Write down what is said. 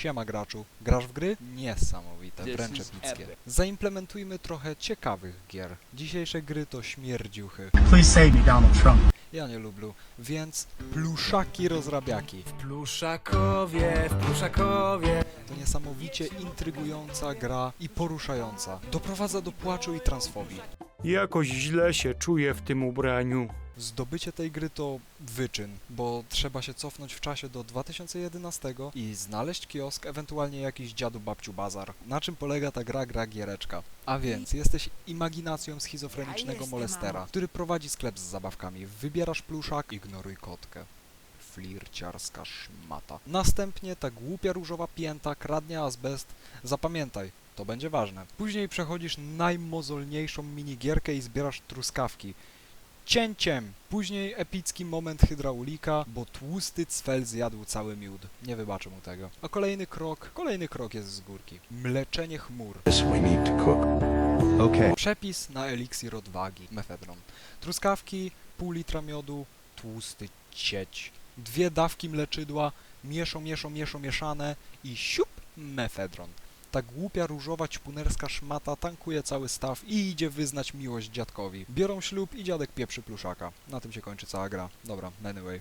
Siema graczu. Grasz w gry? Niesamowite, This wręcz is epickie. epic. Zaimplementujmy trochę ciekawych gier. Dzisiejsze gry to śmierdziuchy. Please save me, Donald Trump. Ja nie lubię, więc pluszaki rozrabiaki. W Pluszakowie, w Pluszakowie. To niesamowicie intrygująca gra i poruszająca. Doprowadza do płaczu i transfobii. Jakoś źle się czuję w tym ubraniu. Zdobycie tej gry to wyczyn, bo trzeba się cofnąć w czasie do 2011 i znaleźć kiosk, ewentualnie jakiś dziadu babciu bazar. Na czym polega ta gra, gra giereczka? A więc jesteś imaginacją schizofrenicznego molestera, który prowadzi sklep z zabawkami. Wybierasz pluszak, ignoruj kotkę. Flirciarska szmata. Następnie ta głupia różowa pięta kradnie azbest. Zapamiętaj, to będzie ważne. Później przechodzisz najmozolniejszą minigierkę i zbierasz truskawki cięciem. Później epicki moment hydraulika, bo tłusty cfel zjadł cały miód. Nie wybaczę mu tego. A kolejny krok, kolejny krok jest z górki. Mleczenie chmur. Yes, we need to cook. Okay. Przepis na eliksir odwagi. Mefedron. Truskawki, pół litra miodu, tłusty cieć. Dwie dawki mleczydła, mieszą, mieszą, mieszą, mieszane i siup, mefedron. Ta głupia różowa ćpunerska szmata tankuje cały staw i idzie wyznać miłość dziadkowi. Biorą ślub i dziadek pieprzy pluszaka. Na tym się kończy cała gra. Dobra, anyway.